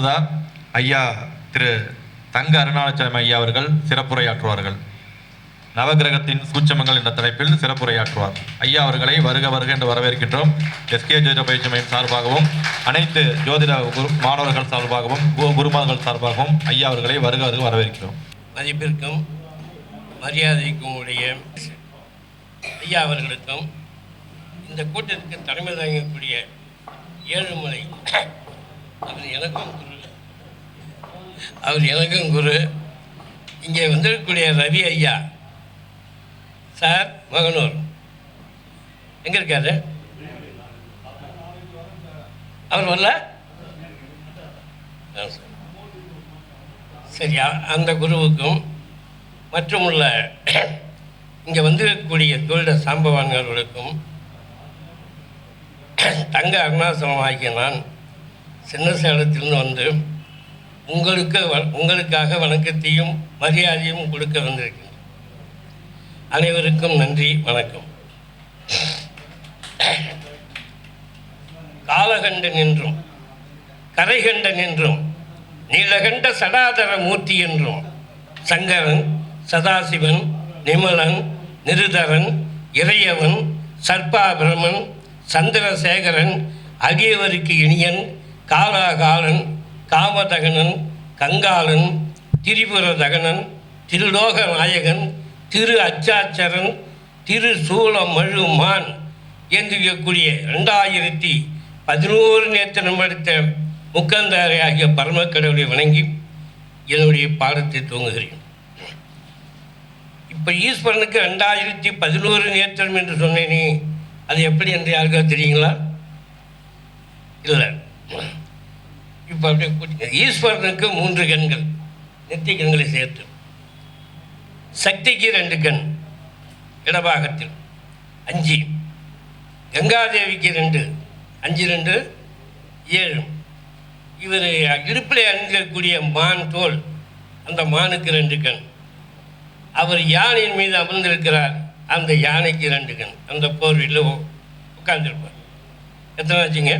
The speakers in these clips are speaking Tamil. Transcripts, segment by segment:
அடுத்ததா ஐயா திரு தங்க அருணாச்சலம் ஐயா அவர்கள் சிறப்புரையாற்றுவார்கள். நவகிரகத்தின் சூட்சமங்கள் என்ற தலைப்பில் சிறப்புரையாற்றுவார். ஐயா அவர்களை வருக வருக என்று வரவேற்கின்றோம். எஸ்கே ஜோதிட பயிற்சி மையம் சார்பாகவும் அனைத்து ஜோதிட குரு மாணவர்கள் சார்பாகவும் கு- குருமார்கள் சார்பாகவும் ஐயா அவர்களை வருக வருக வரவேற்கிறோம். மதிப்பிற்கும் மரியாதைக்கும் உடைய ஐயா அவர்களுக்கும் இந்த கூட்டத்திற்கு தலைமை தாங்கக்கூடிய ஏழுமலை அது எனக்கும் குரு அவர் எனக்கும் குரு. இங்கே வந்திருக்கக்கூடிய ரவி ஐயா. சார் மகனூர். எங்கே இருக்காரு? அவர் வரல? சரியா சரி. அந்த குருவுக்கும் மற்றும் உள்ள இங்கே வந்திருக்கக்கூடிய தொழில சாம்பவான்களுக்கும் தங்க அருணாசலம் ஆகிய நான் சின்ன சேலத்திலிருந்து வந்து உங்களுக்கு வ- உங்களுக்காக வணக்கத்தையும் மரியாதையும் கொடுக்க வந்திருக்கின்றேன் அனைவருக்கும் நன்றி வணக்கம். காலகண்டன் என்றும் கரைகண்டன் என்றும் நீலகண்ட சடாதர மூர்த்தி என்றும் சங்கரன் சதாசிவன் நிமலன் நிருதரன் இறையவன் சர்பாபிரமன் சந்திரசேகரன் ஆகியவருக்கு இனியன் காலாகாலன் காமதகனன் கங்காளன் திரிபுரதகனன் திருலோக நாயகன் திரு அச்சாச்சரன் திரு சூளமழுமான் என்று இருக்கக்கூடிய ரெண்டாயிரத்தி பதினோரு நேத்திரம் எடுத்த முக்கந்தாரை ஆகிய பரமக்கடவுளை வணங்கி என்னுடைய பாடத்தை துவங்குகிறேன். இப்போ ஈஸ்வரனுக்கு ரெண்டாயிரத்தி பதினோரு நேத்திரம் என்று சொன்னேனே அது எப்படி என்று யாருக்கா தெரியுங்களா? இல்லை. இப்போ அப்படியே கூட்டிங்க ஈஸ்வரனுக்கு மூன்று கண்கள் நெத்தி கண்களை சேர்த்து. சக்திக்கு ரெண்டு கண் இடபாகத்தில் அஞ்சு. கங்காதேவிக்கு ரெண்டு அஞ்சு ரெண்டு ஏழு. இவர் இடுப்பில் அணிந்திருக்கக்கூடிய மான் தோல் அந்த மானுக்கு ரெண்டு கண். அவர் யானையின் மீது அமர்ந்திருக்கிறார் அந்த யானைக்கு ரெண்டு கண். அந்த போர்வையில் உட்காந்துருப்பார் எத்தனை ஆச்சுங்க?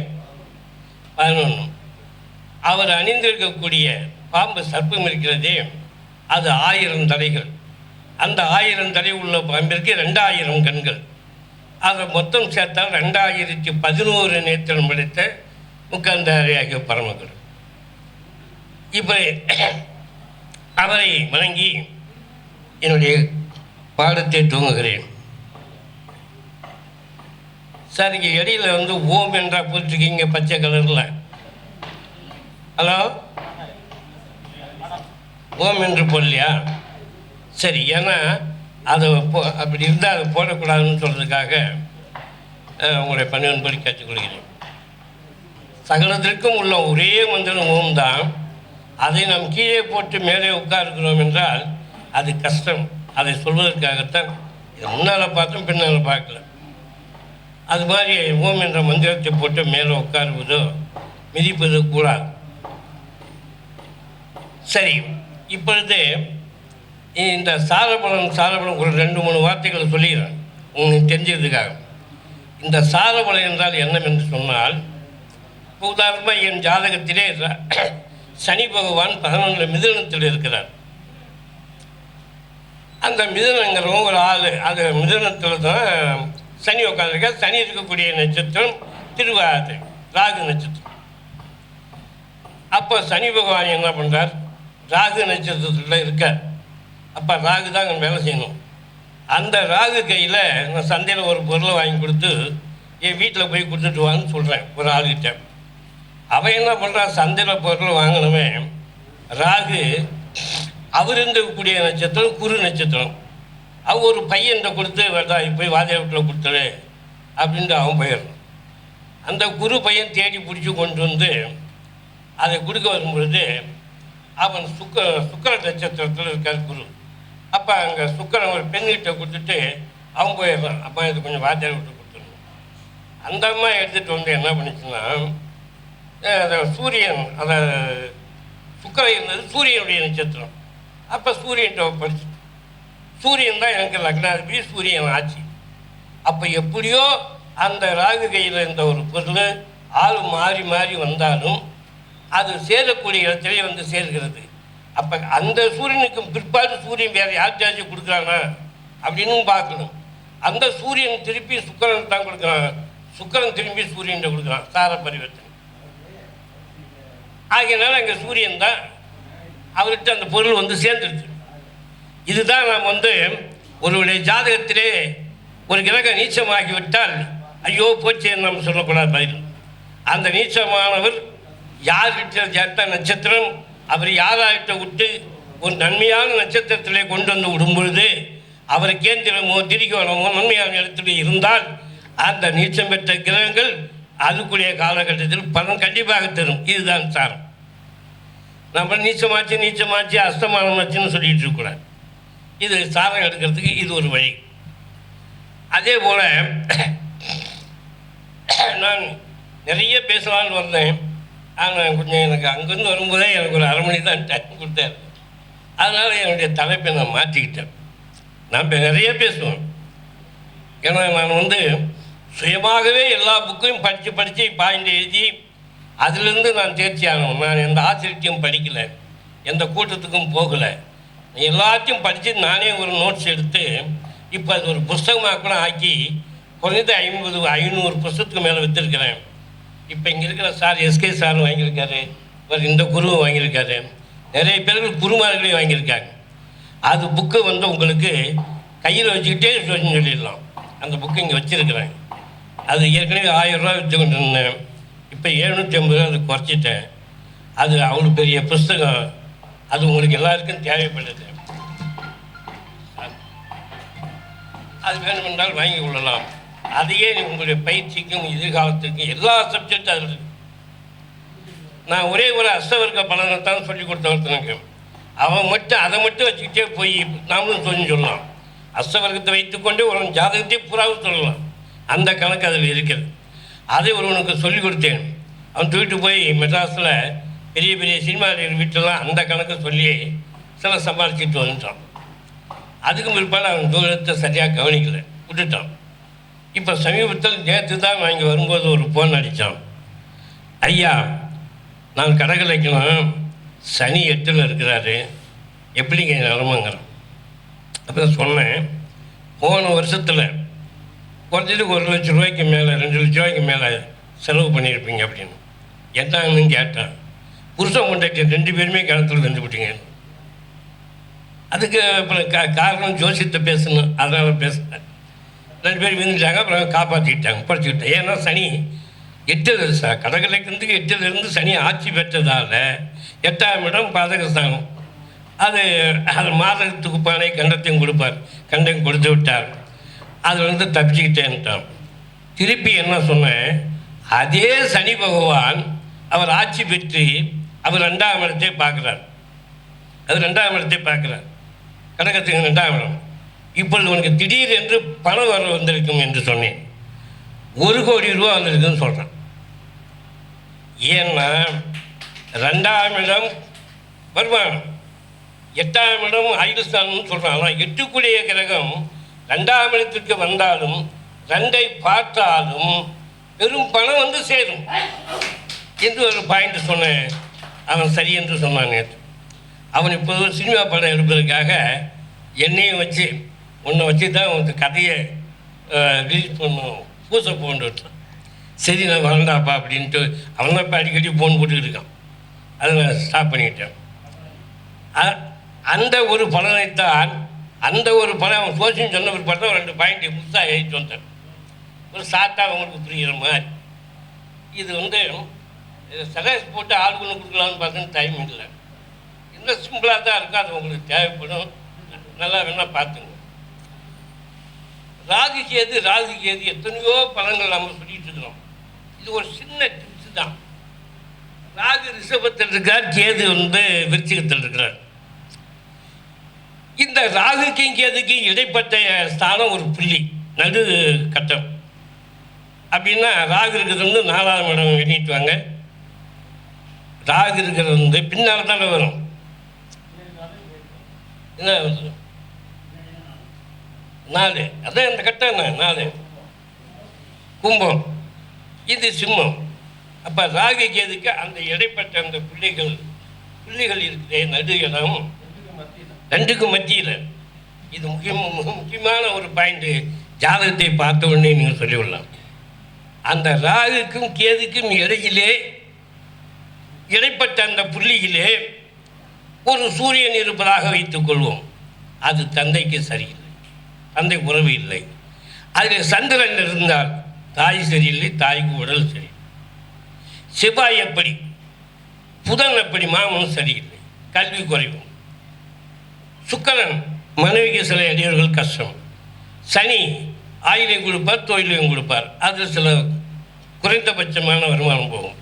பதினொன்று அவர் அணிந்திருக்கக்கூடிய பாம்பு சர்ப்பம் இருக்கிறதே அது ஆயிரம் தலைகள். அந்த ஆயிரம் தலை உள்ள பாம்பிற்கு ரெண்டாயிரம் கண்கள். அதை மொத்தம் சேர்த்தால் ரெண்டாயிரத்தி பதினோரு நேத்திரம் படைத்த முக்கந்தாரியாகிய பரமகுரு. இப்போ அவரை வணங்கி என்னுடைய பாடத்தை துவங்குகிறேன். சார் இங்கே இடையில வந்து ஓம் என்றா போட்டிருக்கீங்க பச்சை கலரில். ஹலோ? ஓம் என்று போடலையா? சரி ஏன்னா அது போ அப்படி இருந்தால் அதை போடக்கூடாதுன்னு சொல்கிறதுக்காக அஹ், உங்களுடைய பணிவன்படி கேட்டுக்கொள்கிறேன். சகலத்திற்கும் உள்ள ஒரே மந்திரம் ஓம் தான். அதை நாம் கீழே போட்டு மேலே உட்காருக்கிறோம் என்றால் அது கஷ்டம். அதை சொல்வதற்காகத்தான் இதை முன்னால் பார்த்தோம் பின்னால் பார்க்கல. அது மாதிரி ஓம் என்ற மந்திரத்தை போட்டு மேலே உட்காருவதோ மிதிப்பது கூடாது. சரி இப்பொழுது இந்த சாரபலம் சாரபலம் ஒரு ரெண்டு மூணு வார்த்தைகளை சொல்லிடுறேன் உங்களுக்கு தெரிஞ்சதுக்காக இந்த சாரபலம் என்றால் என்னவென்று சொன்னால் உதாரணமாக என் ஜாதகத்திலே சனி பகவான் பதினொன்று மிதுனத்தில் இருக்கிறார். அந்த மிதுனங்கிறவங்க ஒரு ஆள் அது மிதுனத்தில் தான் சனி உட்காந்துருக்கா சனி இருக்கக்கூடிய நட்சத்திரம் திருவாரத்தை ராகு நட்சத்திரம். அப்போ சனி பகவான் என்ன பண்ணுறார் ராகு நட்சத்திரத்தில் இருக்க. அப்போ ராகு தான் அங்கே வேலை செய்யணும். அந்த ராகு கையில் நான் சந்தையில் ஒரு பொருளை வாங்கி கொடுத்து என் வீட்டில் போய் கொடுத்துட்டு வான்னு சொல்கிறேன் ஒரு ஆளுகிட்ட. அவன் என்ன பண்ணுறான் சந்தையில் பொருளை வாங்கினவே ராகு அவர் இருந்தக்கூடிய நட்சத்திரம் குரு நட்சத்திரம். அவ ஒரு பையன்கிட்ட கொடுத்து வேதா போய் வாதிய வீட்டில் கொடுத்துரு அப்படின்ட்டு அவன் போயிடுறான். அந்த குரு பையன் தேடி பிடிச்சி கொண்டு வந்து அதை கொடுக்க வரும்பொழுது அவன் சுக்க சுக்கர நட்சத்திரத்தில் இருக்கார் குரு. அப்போ அங்கே சுக்கரன் ஒரு பெண்கிட்ட கொடுத்துட்டு அவன் போயிடுறான் அப்போ இது கொஞ்சம் வாத்தியார் விட்டு கொடுத்துருணும் அந்த அம்மா எடுத்துகிட்டு வந்து என்ன பண்ணுச்சுன்னா அதை சூரியன் அதை சுக்கரை இருந்தது சூரியனுடைய நட்சத்திரம். அப்போ சூரியன்கிட்ட படிச்சு சூரியன் தான் எனக்கு லக்னாதிபதி சூரியன் ஆட்சி. அப்போ எப்படியோ அந்த ராகு கையில் இருந்த ஒரு பொருள் ஆள் மாறி மாறி வந்தாலும் அது சேரக்கூடிய இடத்திலே வந்து சேர்கிறது. அப்போ அந்த சூரியனுக்கு பிற்பாடு சூரியன் வேறு யார்கிட்டயாச்சும் கொடுக்குறானா அப்படின்னு பார்க்கணும். அந்த சூரியன் திருப்பி சுக்கரன் தான் கொடுக்குறான் சுக்கரன் திரும்பி சூரியன் கொடுக்குறான். சார பரிவர்த்தனை. ஆகையினால அங்கே சூரியன் தான் அவர்கிட்ட அந்த பொருள் வந்து சேர்ந்துருச்சு. இதுதான் நாம் வந்து ஒருவருடைய ஜாதகத்திலே ஒரு கிரகம் நீச்சமாகிவிட்டால் ஐயோ போச்சே நம்ம சொல்லக்கூடாது பதில் அந்த நீச்சமானவர் யார்கிட்ட சேர்த்த நட்சத்திரம் அவர் யாராகிட்ட விட்டு ஒரு நன்மையான நட்சத்திரத்திலே கொண்டு வந்து விடும் பொழுது அவர் கேந்திரமோ திரிகோணமோ நன்மையான இடத்துல இருந்தால் அந்த நீச்சம் பெற்ற கிரகங்கள் அதுக்குரிய காலகட்டத்தில் பலன் கண்டிப்பாக தரும். இதுதான் சாரம். நம்ம நீச்சமாச்சு நீச்சமாச்சு அஸ்தமானமாச்சுன்னு சொல்லிட்டு இருக்கக்கூடாது. இது சாரம் எடுக்கிறதுக்கு இது ஒரு வழி. அதே போல் நான் நிறைய பேசலான்னு வந்தேன். ஆனால் கொஞ்சம் எனக்கு அங்கேருந்து வரும்போதே எனக்கு ஒரு அரை மணி தான் டைம் கொடுத்தாரு. அதனால் என்னுடைய தலைப்பை நான் மாற்றிக்கிட்டேன். நான் நிறைய பேசுவேன். ஏன்னா நான் வந்து சுயமாகவே எல்லா புக்கையும் படித்து படித்து பாயிண்ட் எழுதி அதுலேருந்து நான் தேர்ச்சி ஆகணும் நான் எந்த ஆசிரியத்தையும் படிக்கலை. எந்த கூட்டத்துக்கும் போகலை. எல்லாத்தையும் படித்து நானே ஒரு நோட்ஸ் எடுத்து இப்போ அது ஒரு புஸ்தகமாக கூட ஆக்கி குறைஞ்சது ஐம்பது ஐநூறு புஸ்தகத்துக்கு மேலே விற்றுருக்கிறேன் இப்போ இங்கே இருக்கிற சார் எஸ்கே சார் வாங்கியிருக்காரு. இவர் இந்த குருவும் வாங்கியிருக்காரு. நிறைய பேர்கள் குருமார்களையும் வாங்கியிருக்காங்க. அது புக்கு வந்து உங்களுக்கு கையில் வச்சுக்கிட்டே சொல்லி சொல்லிடலாம். அந்த புக்கு இங்கே வச்சுருக்கிறேன் அது ஏற்கனவே ஆயிரம் ரூபா விற்று கொண்டு இருந்தேன் இப்போ எழுநூற்றி ஐம்பது ரூபா அது குறைச்சிட்டேன். அது அவ்வளோ பெரிய புஸ்தகம். அது உங்களுக்கு எல்லாருக்கும் தேவைப்படுது. அது வேணுமென்றால் வாங்கி கொள்ளலாம். அதையே உங்களுடைய பயிற்சிக்கும் எதிர்காலத்துக்கும் எல்லா சப்ஜெக்டும் அதில் நான் ஒரே ஒரு அஸ்தவர்க்க பலனை தான் சொல்லி கொடுத்த ஒருத்தனுக்கு அவன் மட்டும் அதை மட்டும் வச்சுக்கிட்டே போய் நாமளும் சொல்லி சொல்லலாம். அஸ்தவர்க்கத்தை வைத்துக்கொண்டே ஒரு ஜாதகத்தையே புறாவும் சொல்லலாம். அந்த கணக்கு அதில் இருக்குது அதை ஒருவனுக்கு சொல்லிக் கொடுத்தேன். அவன் தூக்கிட்டு போய் மெட்ராஸில் பெரிய பெரிய சினிமா வீட்டெல்லாம் அந்த கணக்கு சொல்லி சில சம்பாதிச்சுட்டு வந்துட்டான். அதுக்கும் பிற்பாடு அவன் தூரத்தை சரியாக கவனிக்கலை. விட்டுட்டான். இப்போ சமீபத்தில் நேற்று தான் வாங்கி வரும்போது ஒரு ஃபோன் அடித்தான் ஐயா நான் கடகலைக்கணும் சனி எட்டில் இருக்கிறாரு. எப்படிங்க நிலமங்கிறேன். அப்போ சொன்னேன் போன வருஷத்தில் குறைஞ்சது ஒரு லட்ச ரூபாய்க்கு மேலே ரெண்டு லட்ச ரூபாய்க்கு மேலே செலவு பண்ணியிருப்பீங்க அப்படின்னு. என்னன்னு கேட்டேன். புருஷன் கொண்டாட்டி ரெண்டு பேருமே கிணத்துல இருந்து அதுக்கு அப்புறம் கா காரணம் ஜோசியத்தை பேசணும். அதனால் பேசினேன் ரெண்டு பேரும் விழுந்துட்டாங்க அப்புறம் காப்பாற்றிக்கிட்டாங்க படிச்சுக்கிட்டேன் ஏன்னா சனி எட்டில் ச கடகலைக்கு எட்டில் சனி ஆட்சி பெற்றதால் எட்டாம் இடம் பாதகஸ்தானம். அது அது மாதத்துக்கு பானை கண்டத்தையும் கொடுப்பார். கண்டையும் கொடுத்து விட்டார். அது வந்து தப்பிச்சுக்கிட்டேன்ட்டான். திருப்பி என்ன சொன்னேன்? அதே சனி பகவான் அவர் ஆட்சி பெற்று அவர் ரெண்டாம் இடத்தை பார்க்குறார். அது ரெண்டாம் இடத்தை பார்க்குறார். கடகத்துக்கு ரெண்டாம் இடம். இப்பொழுது உனக்கு திடீர் என்று பணம் வர வந்திருக்கும் என்று சொன்னேன். ஒரு கோடி ரூபா வந்திருக்குன்னு சொல்கிறேன் ஏன்னா ரெண்டாம் இடம் வருமானம். எட்டாம் இடம் ஆயுஸ்தானம்னு சொல்கிறான் ஆனால் எட்டுக்குடைய கிரகம் ரெண்டாம் இடத்திற்கு வந்தாலும் ரெண்டை பார்த்தாலும் பெரும் பணம் வந்து சேரும். என்று ஒரு பாயிண்ட் சொன்னேன். அவன் சரி என்று சொன்னான் நேற்று. அவன் இப்போது சினிமா படம் எடுப்பதற்காக என்னையும் வச்சு உன்னை வச்சு தான் உனக்கு கதையை ரிலீஸ் பண்ணும் பூசை போட்டு விட்டான் சரி நான் வரண்டாப்பா அப்படின்ட்டு அவன் தான் இப்போ அடிக்கடி ஃபோன் போட்டுக்கிட்டு இருக்கான். அதை நான் ஸ்டாப் பண்ணிக்கிட்டேன் அந்த ஒரு பலனைத்தான் அந்த ஒரு பலன் அவன் கோச்சின்னு சொன்ன ஒரு படம் ரெண்டு பாயிண்ட் புதுசாக எழுதிட்டு வந்தேன். ஒரு ஷார்ட்டாக அவங்களுக்கு புரிகிற மாதிரி. இது வந்து சலேஸ் போட்டு ஆளுக்கு கொடுக்கலான்னு பார்த்தா டைம் இல்லை. இன்னும் சிம்பிளாக தான் இருக்கும். அது உங்களுக்கு தேவைப்படும். நல்லா வேணால் பார்த்துங்க ராகு கேது ராகு கேது எத்தனையோ பலன்கள் நம்ம சொல்லிட்டு இருக்கிறோம். இது ஒரு சின்ன டிப்ஸ் தான். ராகு ரிஷபத்தில் இருக்கார் கேது வந்து விருச்சிகத்தில் இருக்கிறார். இந்த ராகுக்கும் கேதுக்கும் இடைப்பட்ட ஸ்தானம் ஒரு புள்ளி. நடு கட்டம். அப்படின்னா ராகு இருக்கிறது வந்து நாலாவது இடம் எண்ணிட்டுவாங்க ராகு இருக்கிறது வந்து பின்னால் தானே வரும். என்ன நாலு. அதான் இந்த கட்டம் என்ன? நாலு. கும்பம். இது சிம்மம். அப்போ ராகு கேதுக்கு அந்த இடைப்பட்ட அந்த புள்ளிகள் புள்ளிகள் இருக்கிற நடு இடம் ரெண்டுக்கும் மத்தியில். இது முக்கியம் மிக முக்கியமான ஒரு பாயிண்ட்டு ஜாதகத்தை பார்த்த உடனே நீங்கள் சொல்லிவிடலாம் அந்த ராகுக்கும் கேதுக்கும் இடையிலே இடைப்பட்ட அந்த புள்ளியிலே ஒரு சூரியன் இருப்பதாக வைத்துக் கொள்வோம். அது தந்தைக்கு சரியில்லை. அந்த உறவு இல்லை. அதில் சந்திரன் இருந்தால் தாய் சரியில்லை தாய்க்கு உடல் சரி. செவ்வாய் எப்படி? புதன் எப்படி? மாமனும் சரியில்லை. கல்வி குறைவு. சுக்கரன் மனைவிக்கு சில இடையூறுகள் கஷ்டம். சனி ஆயிலையும் கொடுப்பார் தொழிலையும் கொடுப்பார். அதில் சில குறைந்தபட்சமான வருமானம் போகும்.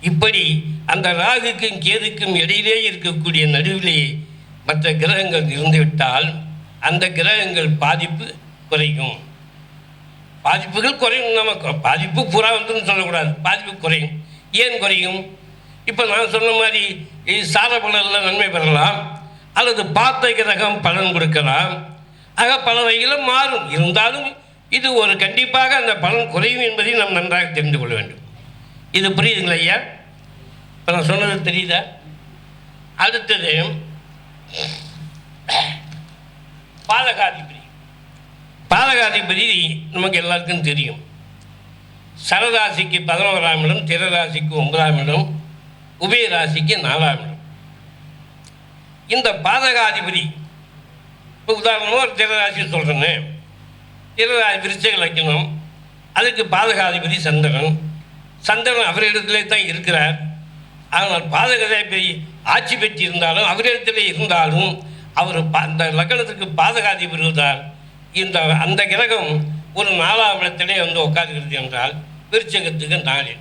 இப்படி அந்த ராகுக்கும் கேதுக்கும் இடையிலே இருக்கக்கூடிய நடுவிலேயே மற்ற கிரகங்கள் இருந்துவிட்டால் அந்த கிரகங்கள் பாதிப்பு குறையும். பாதிப்புகள் குறையும். நம்ம பாதிப்பு புறா வந்துன்னு சொல்லக்கூடாது. பாதிப்பு குறையும். ஏன் குறையும்? இப்போ நான் சொன்ன மாதிரி இ- சார பலனில் நன்மை பெறலாம். அல்லது பார்த்த கிரகம் பலன் கொடுக்கலாம். ஆக பல வகையிலும் மாறும். இருந்தாலும் இது ஒரு கண்டிப்பாக அந்த பலன் குறையும் என்பதை நாம் நன்றாக தெரிந்து கொள்ள வேண்டும். இது புரியுதுங்களா ஐயா? இப்போ நான் சொன்னது தெரியுதா? அடுத்தது பாதகாதிபதி பாதகாதிபதி நமக்கு எல்லாருக்கும் தெரியும். சரராசிக்கு பதினோராம் இடம் திரராசிக்கு ஒன்பதாம் இடம் உபயராசிக்கு நாலாம் இடம். இந்த பாதகாதிபதி இப்போ உதாரணமாக ஒரு திரராசி சொல்கிறேன்னு திரராசி விருச்சக லக்கணம் அதுக்கு பாதகாதிபதி சந்திரன். சந்திரன் அவரிடத்திலே தான் இருக்கிறார். ஆனால் பாதகாதிபதி ஆட்சி பெற்றிருந்தாலும் அவரிடத்திலே இருந்தாலும் அவர் அந்த லக்னத்துக்கு பாதகாதிபதி இருந்தால் இந்த அந்த கிரகம் ஒரு நாலாம் இடத்திலே வந்து உட்காருகிறது என்றால் விருச்சகத்துக்கு நாளில்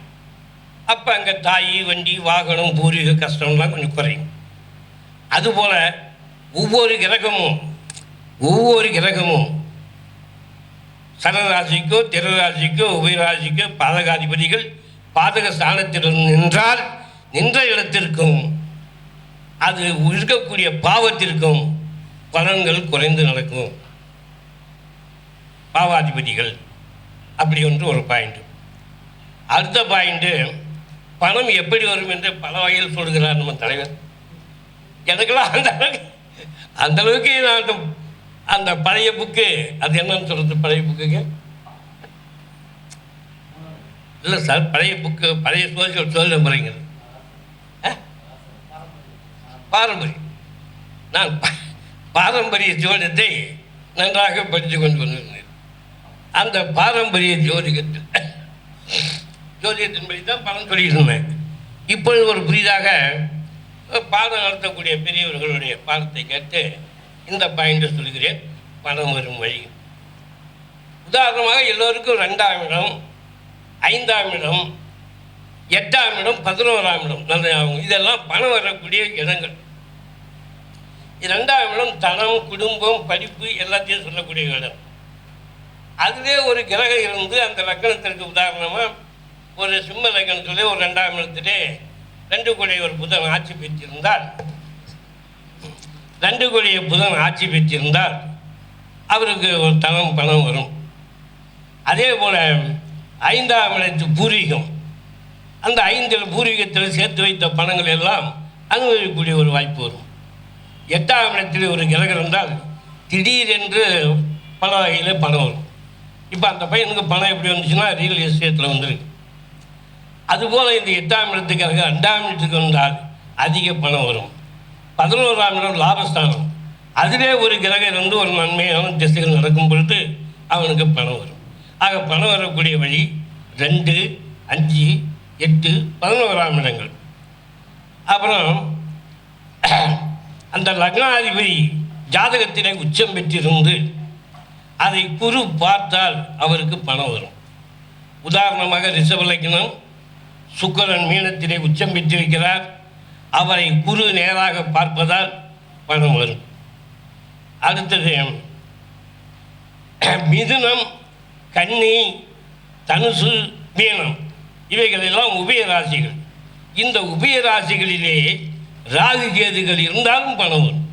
அப்போ அங்கே தாய் வண்டி வாகனம் பூர்வீக கஷ்டம்லாம் கொஞ்சம் குறையும். அதுபோல் ஒவ்வொரு கிரகமும் ஒவ்வொரு கிரகமும் சரராசிக்கோ திரராசிக்கோ உபயராசிக்கோ பாதகாதிபதிகள் பாதக ஸ்தானத்தில் நின்றால் நின்ற இடத்திற்கும் அது இருக்கக்கூடிய பாவத்திற்கும் பலன்கள் குறைந்து நடக்கும். பாவாதிபதிகள். அப்படி ஒன்று ஒரு பாயிண்ட் அடுத்த பாயிண்ட்டு பணம் எப்படி வரும் என்று பல வகையில் சொல்கிறார் நம்ம தலைவர். எனக்கெல்லாம் அந்த அளவுக்கு அந்த அளவுக்கு நான் அந்த அந்த பழைய புக்கு அது என்னன்னு சொல்கிறது பழைய புக்குங்க இல்லை சார் பழைய புக்கு பழைய சோசியல் சோழ முறைங்கிறது பாரம்பரியம் நான் பாரம்பரிய ஜோதிடத்தை நன்றாக படித்து கொண்டு வந்திருந்தேன். அந்த பாரம்பரிய ஜோதிடத்தில் ஜோதிடத்தின்படி தான் பலன் சொல்லியிருந்தேன். இப்பொழுது ஒரு புதிதாக பாடம் நடத்தக்கூடிய பெரியவர்களுடைய பாடத்தை கேட்டு இந்த பாயிண்டை சொல்கிறேன். பணம் வரும் வழி. உதாரணமாக எல்லோருக்கும் ரெண்டாம் இடம் ஐந்தாம் இடம் எட்டாம் இடம் பதினோராம் இடம் நல்ல ஞாபகம். இதெல்லாம் பணம் வரக்கூடிய இடங்கள். ரெண்டாம் இடம் தனம் குடும்பம் படிப்பு எல்லாத்தையும் சொல்லக்கூடிய இடம். அதுவே ஒரு கிரகம் இருந்து அந்த லக்கணத்திற்கு உதாரணமாக ஒரு சிம்ம லக்கணத்திலே ஒரு ரெண்டாம் இடத்திலே ரெண்டு கூடிய ஒரு புதன் ஆட்சி பெற்றிருந்தால் ரெண்டு கூடிய புதன் ஆட்சி பெற்றிருந்தால் அவருக்கு ஒரு தனம் பணம் வரும். அதே போல் ஐந்தாம் இடத்து பூர்வீகம். அந்த ஐந்தில் பூர்வீகத்தில் சேர்த்து வைத்த பணங்கள் எல்லாம் அனுபவிக்கக்கூடிய ஒரு வாய்ப்பு வரும். எட்டாம் இடத்தில் ஒரு கிரகம் இருந்தால் திடீரென்று பல வகையில் பணம் வரும். இப்போ அந்த பையனுக்கு பணம் எப்படி வந்துச்சுன்னா ரியல் எஸ்டேட்டில் வந்துருக்கு அதுபோல் இந்த எட்டாம் இடத்துக்காக ரெண்டாம் இடத்துக்கு வந்தால் அதிக பணம் வரும். பதினோராம் இடம் லாபஸ்தானம். அதிலே ஒரு கிரகம் இருந்து ஒரு நன்மையான திசைகள் நடக்கும் பொழுது அவனுக்கு பணம் வரும். ஆக பணம் வரக்கூடிய வழி ரெண்டு அஞ்சு எட்டு பதினோராம் இடங்கள். அப்புறம் அந்த லக்னாதிபதி ஜாதகத்திலே உச்சம் பெற்றிருந்து அதை குரு பார்த்தால் அவருக்கு பணம் வரும். உதாரணமாக ரிஷப லக்னம் சுக்கிரன் மீனத்திலே உச்சம் பெற்றிருக்கிறார். அவரை குரு நேராக பார்ப்பதால் பணம் வரும். அடுத்தது மிதுனம் கன்னி தனுசு மீனம். இவைகளெல்லாம் உபய ராசிகள். இந்த உபய ராசிகளிலே ராகு கேதுகள் இருந்தாலும் பணம் வரும்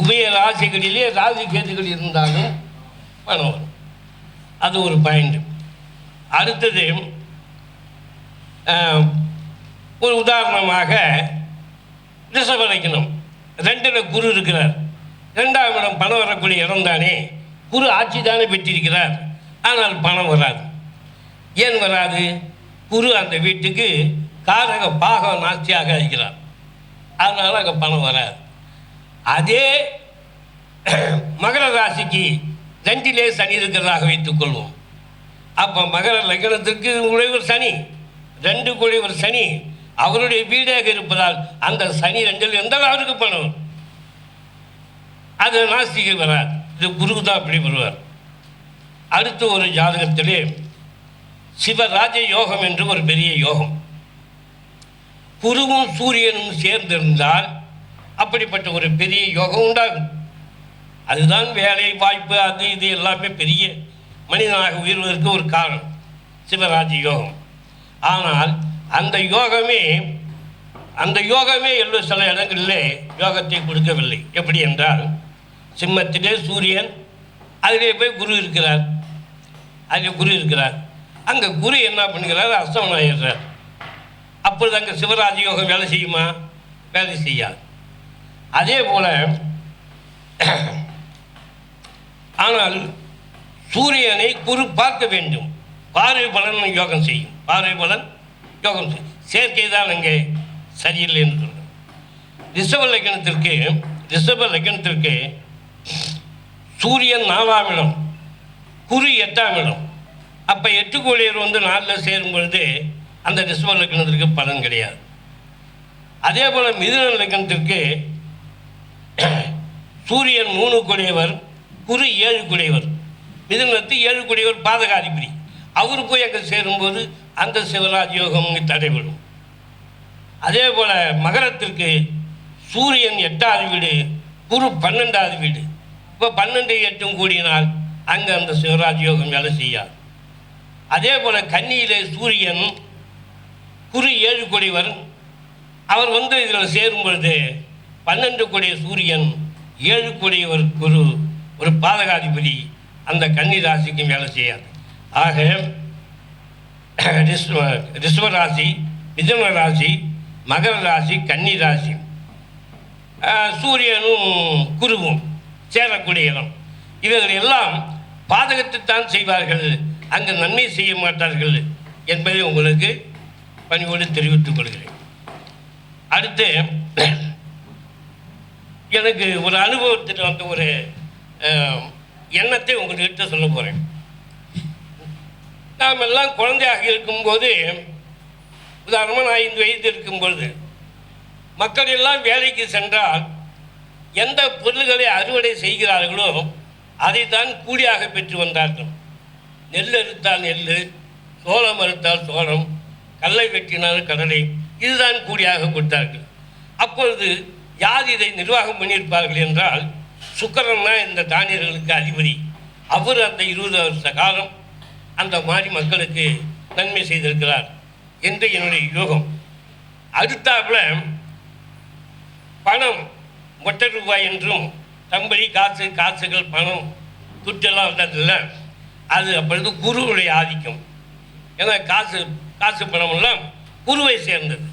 உபய ராசிகளிலே ராகு கேதுகள் இருந்தாலும் பணம் வரும் அது ஒரு பாயிண்ட் அடுத்தது ஒரு உதாரணமாக ரிஷபரைக்கணும் ரெண்டில் குரு இருக்கிறார். ரெண்டாம் இடம் பணம் வரக்கூடிய இடம் தானே. குரு ஆட்சி தானே பெற்றிருக்கிறார். ஆனால் பணம் வராது. ஏன் வராது? குரு அந்த வீட்டுக்கு காரக பாகம் நாஸ்தியாக இருக்கிறார் அதனால் அங்கே பணம் வராது. அதே மகர ராசிக்கு ரெண்டிலே சனி இருக்கிறதாக வைத்துக்கொள்வோம் அப்போ மகர லக்னத்திற்கு உழைவர் சனி ரெண்டு குழைவர் சனி. அவருடைய வீடாக இருப்பதால் அந்த சனி ரெண்டில் எந்த அவருக்கு பணம்? வரும். அது நாஸ்திக்கு வராது. இது குருக்கு தான் அப்படி வருவார். அடுத்து ஒரு ஜாதகத்திலே சிவராஜ யோகம் என்று ஒரு பெரிய யோகம். குருவும் சூரியனும் சேர்ந்திருந்தால் அப்படிப்பட்ட ஒரு பெரிய யோகம் உண்டாகும். அதுதான் வேலை வாய்ப்பு அது இது எல்லாமே பெரிய மனிதனாக உயர்வதற்கு ஒரு காரணம் சிவராஜ யோகம். ஆனால் அந்த யோகமே அந்த யோகமே எல்லோ சில இடங்களிலே யோகத்தை கொடுக்கவில்லை. எப்படி என்றால் சிம்மத்திலே சூரியன் அதிலே போய் குரு இருக்கிறார். அதில் குரு இருக்கிறார். அங்கே குரு என்ன பண்ணுகிறார் அஸ்தமனாயிடுறார் அப்பொழுது அங்கே சிவராஜ யோகம் வேலை செய்யுமா? வேலை செய்யாது. அதே போல் ஆனால் சூரியனை குரு பார்க்க வேண்டும். பார்வை பலன் யோகம் செய்யும். பார்வை பலன் யோகம் செய்யும் சேர்க்கை தான் அங்கே சரியில்லை என்று சொல்கிறோம் ரிஷப லக்கணத்திற்கு ரிஷப லக்கணத்திற்கு சூரியன் நாலாம் இடம் குரு எட்டாம் இடம். அப்போ எட்டு கோழியர் வந்து நாளில் சேரும் பொழுது அந்த ரிஷ்வ லக்னத்திற்கு பலன் கிடையாது. அதே போல் மிதுன லக்கணத்திற்கு சூரியன் மூணு குடையவர் குரு ஏழு குடையவர். மிதுனத்து ஏழு குடையவர் பாதகாதிபதி. அவர் போய் அங்கே சேரும்போது அந்த சிவராஜ் யோகம் தடைபடும். அதே போல் மகரத்திற்கு சூரியன் எட்டாவது வீடு குரு பன்னெண்டாவது வீடு. இப்போ பன்னெண்டு எட்டும் கூடினால் அங்கே அந்த சிவராஜ் யோகம் வேலை செய்யாது. அதே போல் கன்னியிலே சூரியன் குரு ஏழு கொடிவர் அவர் வந்து இதில் சேரும் பொழுது பன்னெண்டு கொடிய சூரியன் ஏழு கொடியவர் குரு ஒரு பாதகாதிபதி அந்த கன்னி ராசிக்கு வேலை செய்யாது. ஆக ரிஷ்வ ரிஷ்வ ராசி மிதன ராசி மகர ராசி கன்னி ராசி சூரியனும் குருவும் சேரக்கூடிய இடம். இவர்கள் எல்லாம் பாதகத்தைத்தான் செய்வார்கள். அங்கு நன்மை செய்ய மாட்டார்கள் என்பதை உங்களுக்கு பணிவோடு தெரிவித்துக் கொள்கிறேன். அடுத்து எனக்கு ஒரு அனுபவத்தில் வந்து ஒரு எண்ணத்தை உங்கள்கிட்ட சொல்ல போகிறேன் நாம் எல்லாம் குழந்தையாக இருக்கும்போது உதாரணமாக நான் ஐந்து வயது இருக்கும்பொழுது மக்கள் எல்லாம் வேலைக்கு சென்றால் எந்த பொருள்களை அறுவடை செய்கிறார்களோ அதைத்தான் கூலியாக பெற்று வந்தார்கள். நெல் அறுத்தால் நெல் சோளம் அறுத்தால் சோளம் கல்லை வெட்டினால் கடலை இதுதான் கூலியாக கொடுத்தார்கள். அப்பொழுது யார் இதை நிர்வாகம் பண்ணியிருப்பார்கள் என்றால் சுக்கரன் தான் இந்த தானியர்களுக்கு அதிபதி. அவர் அந்த இருபது வருஷ காலம் அந்த மாதிரி மக்களுக்கு நன்மை செய்திருக்கிறார் என்று என்னுடைய யோகம். அடுத்தாப்புல பணம் மொட்டை ரூபாய் என்றும் தம்படி காசு காசுகள் பணம் துட்டெல்லாம் வந்ததில்லை. அது அப்பொழுது குருவுடைய ஆதிக்கம். ஏன்னா காசு காசு பணமெல்லாம் குருவை சேர்ந்தது.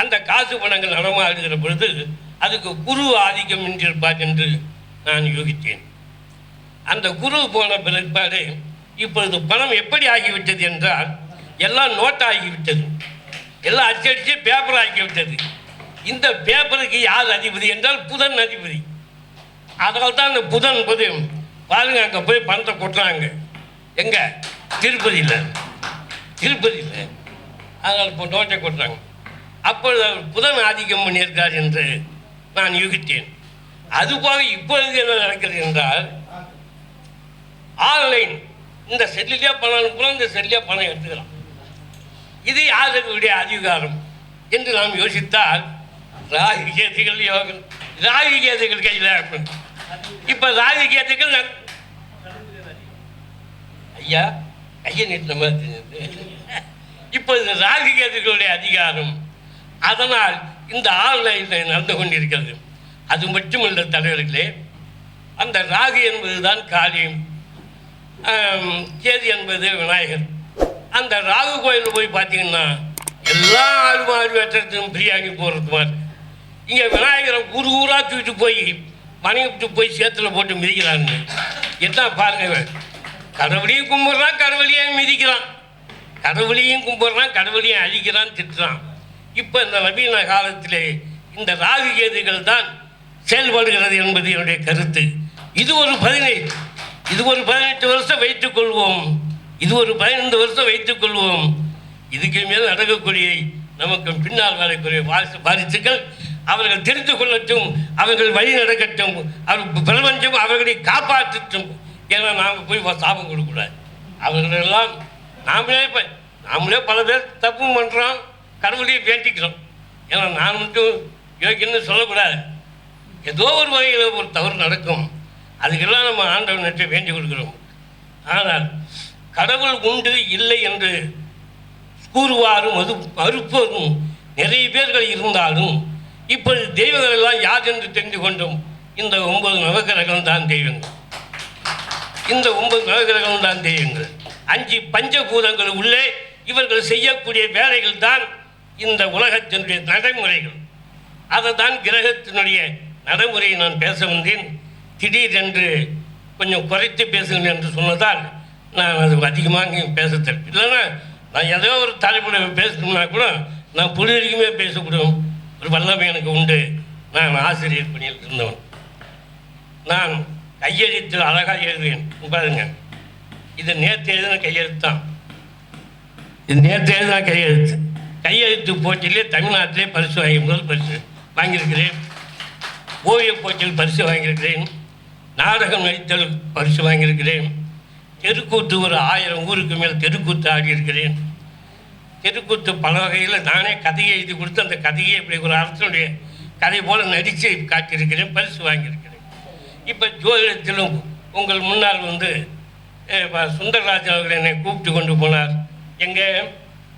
அந்த காசு பணங்கள் நடமாடுகிற பொழுது அதுக்கு குரு ஆதிக்கம் என்றிருப்பார் என்று நான் யோகித்தேன். அந்த குரு போன பிற்பாடு இப்பொழுது பணம் எப்படி ஆகிவிட்டது என்றால் எல்லாம் நோட் ஆகிவிட்டது. எல்லாம் அச்சடித்து பேப்பர் ஆகிவிட்டது. இந்த பேப்பருக்கு யார் அதிபதி என்றால் புதன் அதிபதி. அதனால்தான் அந்த புதன் என்பது பாருங்க அங்கே போய் பணத்தை கொட்டுறாங்க. எங்க? திருப்பதியில். திருப்பதியில். அதனால் இப்போ நோட்டை கொட்டுறாங்க. அப்பொழுது அவர் புதன் ஆதிக்கம் பண்ணியிருக்கார் என்று நான் யூகித்தேன். அதுபோக இப்பொழுது என்ன நடக்கிறது என்றால் ஆன்லைன் இந்த செல்லிலே பணம் அனுப்புகிறோம் இந்த செல்லிலே பணம் எடுத்துக்கலாம். இது யாருடைய அதிகாரம் என்று நாம் யோசித்தால் ராகு கேதுகள் யோகம் ராகு கேதுகள் கையில் இப்போ ராகு கேதுகள் ஐயா ஐயா நீட்டின மாதிரி தெரியுது. இப்போ இந்த ராகு கேதுகளுடைய அதிகாரம். அதனால் இந்த ஆன்லைனில் நடந்து கொண்டிருக்கிறது. அது மட்டுமல்ல தலைவர்களே அந்த ராகு என்பதுதான் காரியம். கேது என்பது விநாயகர். அந்த ராகு கோயில் போய் பார்த்தீங்கன்னா எல்லா ஆடு மாடு வெட்டுறதும் பிரியாணி போடுறது மாதிரி இங்கே விநாயகரை ஊர் ஊராக தூக்கிட்டு போய் மனைவி விட்டு போய் சேத்துல போட்டு மிதிக்கிறாங்க. என்ன பாருங்க கடவுளையும் கும்பிட்றான் கடவுளையும் மிதிக்கிறான். கடவுளையும் கும்பிட்றான் கடவுளையும் அழிக்கிறான் திட்டுறான். இப்போ இந்த நவீன காலத்திலே இந்த ராகு கேதுகள் தான் செயல்படுகிறது என்பது என்னுடைய கருத்து. இது ஒரு பதினெட்டு இது ஒரு பதினெட்டு வருஷம் வைத்துக் கொள்வோம். இது ஒரு பதினைந்து வருஷம் வைத்துக் கொள்வோம். இதுக்கு மேல் நடக்கக்கூடிய நமக்கு பின்னால் வரக்கூடிய வாரிசு வாரிசுகள் அவர்கள் தெரிந்து கொள்ளட்டும் அவர்கள் வழி நடக்கட்டும். அவர் பிரபஞ்சம் அவர்களை காப்பாற்றட்டும். ஏன்னா நாம் போய் சாபம் கொடுக்கக்கூடாது. அவர்களெல்லாம் நாமளே இப்போ நாமளே பல பேர் தப்பும் பண்ணுறோம் கடவுளையும் வேண்டிக்கிறோம். ஏன்னா நான் மட்டும் யோகின்னு சொல்லக்கூடாது. ஏதோ ஒரு வகையில் ஒரு தவறு நடக்கும். அதுக்கெல்லாம் நம்ம ஆண்டவன்கிட்ட வேண்டி கொடுக்குறோம். ஆனால் கடவுள் உண்டு இல்லை என்று கூறுவாரும் அது மறுப்பதும் நிறைய பேர்கள் இருந்தாலும் இப்பொழுது தெய்வங்கள் எல்லாம் யார் என்று தெரிந்து கொண்டோம். இந்த ஒன்பது நவகிரகம் தான் தெய்வங்கள். இந்த ஒன்பது நவகிரகம் தான் தெய்வங்கள். அஞ்சு பஞ்சபூதங்கள் உள்ளே இவர்கள் செய்யக்கூடிய வேலைகள் தான் இந்த உலகத்தினுடைய நடைமுறைகள். அதை தான் கிரகத்தினுடைய நடைமுறையை நான் பேச வந்தேன். திடீரென்று கொஞ்சம் குறைத்து பேசுகிறேன் என்று சொன்னதால் நான் அது அதிகமாக பேச தரேன் இல்லைன்னா நான் ஏதோ ஒரு தலைப்பில் பேசணும்னா கூட நான் புலி வரைக்குமே பேசக்கூடும். ஒரு வல்லமை எனக்கு உண்டு. நான் ஆசிரியர் பணியில் இருந்தவன். நான் கையெழுத்தில் அழகாக எழுதுவேன் பாருங்க இது நேற்று எழுதின கையெழுத்து தான் இது நேற்று எழுதின கையெழுத்து. கையெழுத்து போட்டியிலே தமிழ்நாட்டிலே பரிசு வாங்கி முதல் பரிசு வாங்கியிருக்கிறேன். ஓவியப் போட்டியில் பரிசு வாங்கியிருக்கிறேன். நாடகம் நடித்தல் பரிசு வாங்கியிருக்கிறேன். தெருக்கூத்து ஒரு ஆயிரம் ஊருக்கு மேல் தெருக்கூத்து ஆடியிருக்கிறேன். தெருக்கூத்து பல வகையில் நானே கதையை எழுதி கொடுத்து அந்த கதையை இப்படி ஒரு அரசனுடைய கதை போல் நடித்து காட்டியிருக்கிறேன். பரிசு வாங்கியிருக்கிறேன். இப்போ ஜோதிடத்திலும் உங்கள் முன்னால் வந்து அஹ், சுந்தரராஜன் அவர்கள் என்னை கூப்பிட்டு கொண்டு போனார். எங்கே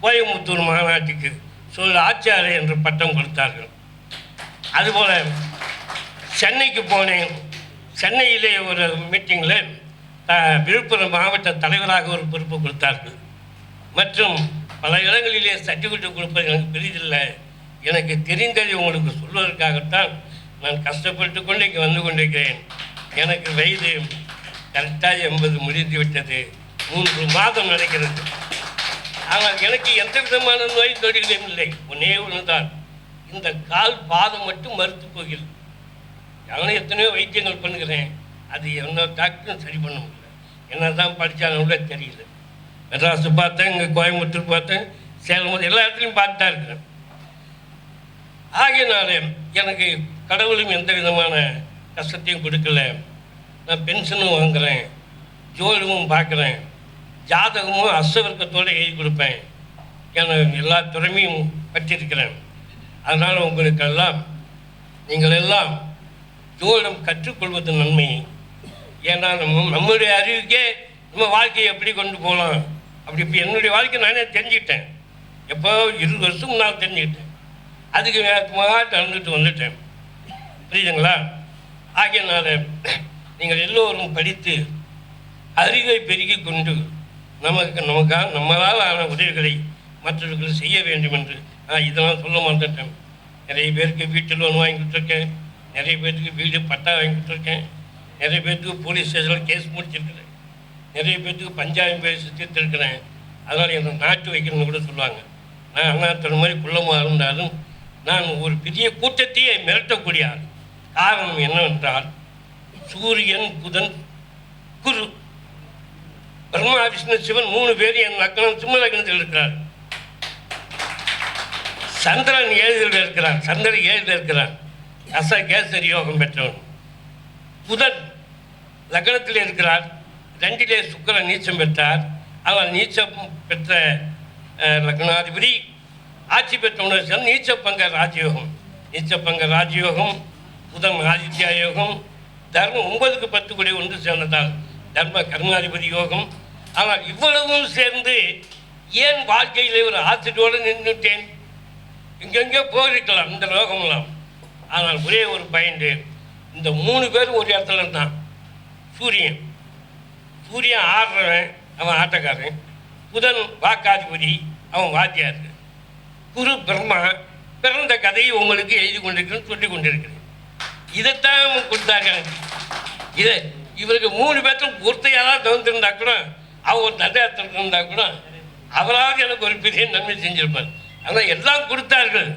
கோயம்புத்தூர் மாநாட்டுக்கு சொல் ஆச்சாரி என்று பட்டம் கொடுத்தார்கள். அதுபோல் சென்னைக்கு போனேன். சென்னையிலே ஒரு மீட்டிங்கில் விழுப்புரம் மாவட்ட தலைவராக ஒரு பொறுப்பு கொடுத்தார்கள். மற்றும் பல இடங்களிலே சர்டிஃபிகேட் கொடுப்பது எனக்கு பெரிதில்லை. எனக்கு தெரிந்ததை உங்களுக்கு சொல்வதற்காகத்தான் நான் கஷ்டப்பட்டு கொண்டு இங்கே வந்து கொண்டிருக்கிறேன். எனக்கு வயது கரெக்டாக எண்பது முடிந்து விட்டது. மூன்று மாதம் நடக்கிறது. ஆனால் எனக்கு எந்த விதமான நோய் தொழிலும் இல்லை. ஒன்னே ஒன்று தான் இந்த கால் பாதம் மட்டும் மறுத்து போகிறது. நானும் எத்தனையோ வைத்தியங்கள் பண்ணுகிறேன். அது எந்த டாக்டரும் சரி பண்ண முடியல. என்ன தான் படித்தாலும் கூட தெரியல. மெட்ராஸு பார்த்தேன் இங்கே கோயம்புத்தூர் பார்த்தேன் சேலம் எல்லா இடத்துலையும் பார்த்து தான் இருக்கிறேன். ஆகையினால எனக்கு கடவுளும் எந்த விதமான கஷ்டத்தையும் கொடுக்கல. நான் பென்ஷனும் வாங்குகிறேன் ஜோடமும் பார்க்குறேன். ஜாதகமும் அஷ்டவர்க்கத்தோடு எழுதி கொடுப்பேன். என எல்லா திறமையும் பற்றிருக்கிறேன் அதனால் உங்களுக்கெல்லாம் நீங்கள் எல்லாம் ஜோடம் கற்றுக்கொள்வது நன்மை. ஏன்னா நம்ம நம்முடைய அறிவுக்கே நம்ம வாழ்க்கையை எப்படி கொண்டு போகலாம்? அப்படி இப்போ என்னுடைய வாழ்க்கை நானே தெரிஞ்சுக்கிட்டேன். எப்போ இருபது வருஷம் நான் தெரிஞ்சுக்கிட்டேன். அதுக்கு வேகமாக நடந்துட்டு வந்துட்டேன். புரியுதுங்களா? ஆகையினால நீங்கள் எல்லோரும் படித்து அறிவை பெருகி கொண்டு நமக்கு நமக்காக நம்மளால் ஆன உதவிகளை மற்றவர்கள் செய்ய வேண்டும் என்று நான் இதெல்லாம் சொல்ல மாட்டேன் நிறைய பேருக்கு வீட்டு லோன் வாங்கி கொடுத்துருக்கேன். நிறைய பேருக்கு வீடு பட்டா வாங்கி கொடுத்துருக்கேன். நிறைய பேருக்கு போலீஸ் ஸ்டேஷனில் கேஸ் முடிச்சிருக்கிறேன். நிறைய பேருக்கு பஞ்சாயத்து பேசி தீர்த்திருக்கிறேன் அதனால் என்னை நாட்டு வைக்கணும்னு கூட சொல்லுவாங்க. நான் அண்ணா மாதிரி குள்ளமாக இருந்தாலும் நான் ஒரு பெரிய கூட்டத்தையே மிரட்டக்கூடிய ஆள். காரணம் என்னவென்றால் சூரியன் புதன் குரு பிரம்மா விஷ்ணு சிவன் மூணு பேர் என் லக்னம் சிம்ம லக்னத்தில் இருக்கிறார். சந்திரன் ஏழில் இருக்கிறான். சந்திரன் ஏழில் இருக்கிறான். ரச கேசரி யோகம் பெற்றவன். புதன் லக்னத்தில் இருக்கிறார். ரெண்டிலே சுக்கரன் நீச்சம் பெற்றார். அவர் நீச்சம் பெற்ற லக்னாதிபதி. ஆட்சி பெற்ற நீச்ச பங்க ராஜயோகம். நீச்சப்பங்க ராஜயோகம். புதன் ஆதித்யா யோகம் தர்மம் ஒன்பதுக்கு பத்து கூட ஒன்று சேர்ந்ததால் தர்ம கர்மாதிபதி யோகம். ஆனால் இவ்வளவும் சேர்ந்து ஏன் வாழ்க்கையில் ஒரு ஆசிரியோடு நின்றுட்டேன்? இங்கெங்கே போயிருக்கலாம் இந்த லோகமெல்லாம். ஆனால் ஒரே ஒரு பயண்டு இந்த மூணு பேர் ஒரு இடத்துல இருந்தான் சூரியன். சூரியன் ஆடுறவன் அவன் ஆட்டக்காரன். புதன் வாக்காதிபதி அவன் வாத்தியார். குரு பிரம்மா பிறந்த கதையை உங்களுக்கு எழுதி கொண்டிருக்கிறேன் சொல்லி கொண்டிருக்கிறேன். இதைத்தான் கொடுத்தாங்க. இதை இவருக்கு மூணு பேர்த்தும் ஒருத்தையாக தகுந்திருந்தா கூட அவர் ஒரு நல்ல இடத்துல இருந்தா கூட அவராக எனக்கு ஒரு பெரிய நன்மை செஞ்சிருப்பார் ஆனால் எல்லாம் கொடுத்தார்கள்.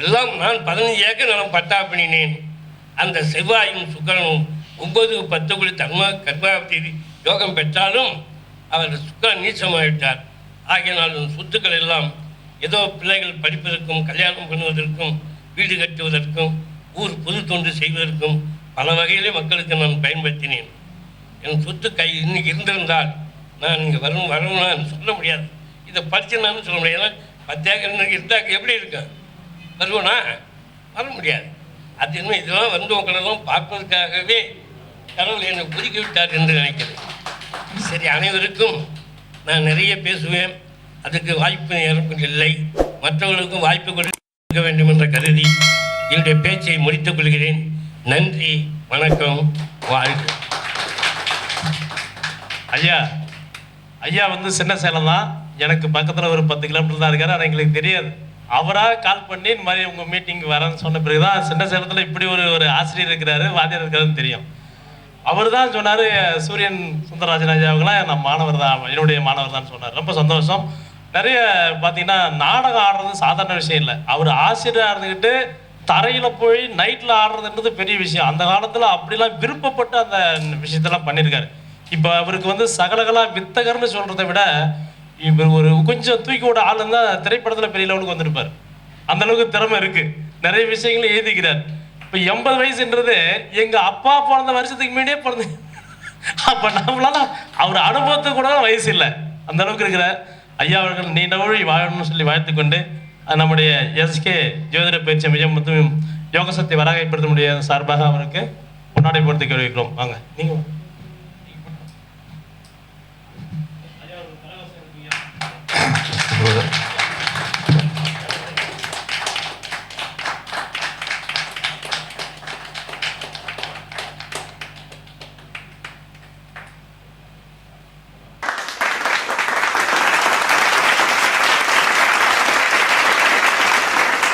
எல்லாம் நான் பதினஞ்சு ஏக்கர் நான் பட்டா பண்ணினேன் அந்த செவ்வாயும் சுக்கரனும் ஒம்பது பத்து குடி தர்ம கர்மாவதி யோகம் பெற்றாலும் அவர் சுக்கரன் நீச்சமாகிவிட்டார் ஆகியனாலும் சொத்துக்கள் எல்லாம் ஏதோ பிள்ளைகள் படிப்பதற்கும் கல்யாணம் பண்ணுவதற்கும் வீடு கட்டுவதற்கும் ஊர் புது தொண்டு செய்வதற்கும் பல வகையிலே மக்களுக்கு நான் பயன்படுத்தினேன். என் சொத்து கை இன்னைக்கு இருந்திருந்தால் நான் இங்கே வரும் வரணும்னு சொல்ல முடியாது. இதை பறிச்சுனான்னு சொல்ல முடியாது. ஏன்னா பத்து ஏக்கர் இன்னைக்கு இருந்தாக்க எப்படி இருக்கும்? வருவனா? வர முடியாது. அது இன்னும் இதெல்லாம் வந்து உங்களெல்லாம் பார்ப்பதற்காகவே கடவுள் என்னை ஒதுக்கி விட்டார் என்று நினைக்கிறேன். சரி அனைவருக்கும் நான் நிறைய பேசுவேன். அதுக்கு வாய்ப்பு நேரம் இல்லை. மற்றவர்களுக்கும் வாய்ப்பு கொடுக்க வேண்டும் என்ற கருதி என்னுடைய பேச்சை முடித்துக் கொள்கிறேன். நன்றி வணக்கம் வாழ்க. ஐயா ஐயா வந்து சின்ன சேலம் தான். எனக்கு பக்கத்தில் ஒரு பத்து கிலோமீட்டர் தான் இருக்காரு. ஆனால் எங்களுக்கு தெரியாது. அவராக கால் பண்ணி இந்த மாதிரி உங்கள் மீட்டிங் வரேன்னு சொன்ன பிறகு தான் சின்ன சேலத்தில் இப்படி ஒரு ஒரு ஆசிரியர் இருக்கிறாரு வாத்தியார் இருக்கிறாருன்னு தெரியும். அவர் தான் சொன்னார் சூரியன் சுந்தரராஜன் ஐயா அவங்களாம் நான் மாணவர் தான் என்னுடைய மாணவர் தான் சொன்னார். ரொம்ப சந்தோஷம். நிறைய பார்த்தீங்கன்னா நாடகம் ஆடுறது சாதாரண விஷயம் இல்லை. அவர் ஆசிரியராக இருந்துக்கிட்டு தரையில் போய் நைட்டில் ஆடுறதுன்றது பெரிய விஷயம். அந்த காலத்தில் அப்படிலாம் விருப்பப்பட்டு அந்த விஷயத்தெல்லாம் பண்ணியிருக்காரு இப்போ அவருக்கு வந்து சகலகலா வித்தகர்னு சொல்கிறத விட இவர் ஒரு கொஞ்சம் தூக்கி விட ஆள் இருந்தால் திரைப்படத்தில் பெரிய லெவலுக்கு வந்திருப்பார். அந்த அளவுக்கு திறமை இருக்குது நிறைய விஷயங்களை எழுதிக்கிறார். இப்போ எண்பது வயசுன்றது எங்கள் அப்பா பிறந்த வருஷத்துக்கு முன்னாடியே பிறந்த அப்போ நம்மளால அவர் அனுபவத்துக்கு கூட வயசு இல்லை. அந்த அளவுக்கு இருக்கிற ஐயா அவர்கள் நீண்ட வழி வாழணும்னு சொல்லி வாழ்த்துக்கொண்டு நம்முடைய எஸ்கே ஜோதிட பயிற்சி மையம் மற்றும் யோக சக்தி வராகைப்படுத்த முடியாத சார்பாக அவருக்கு முன்னாடி போடுறதுக்கு வைக்கிறோம். வாங்க நீங்கள்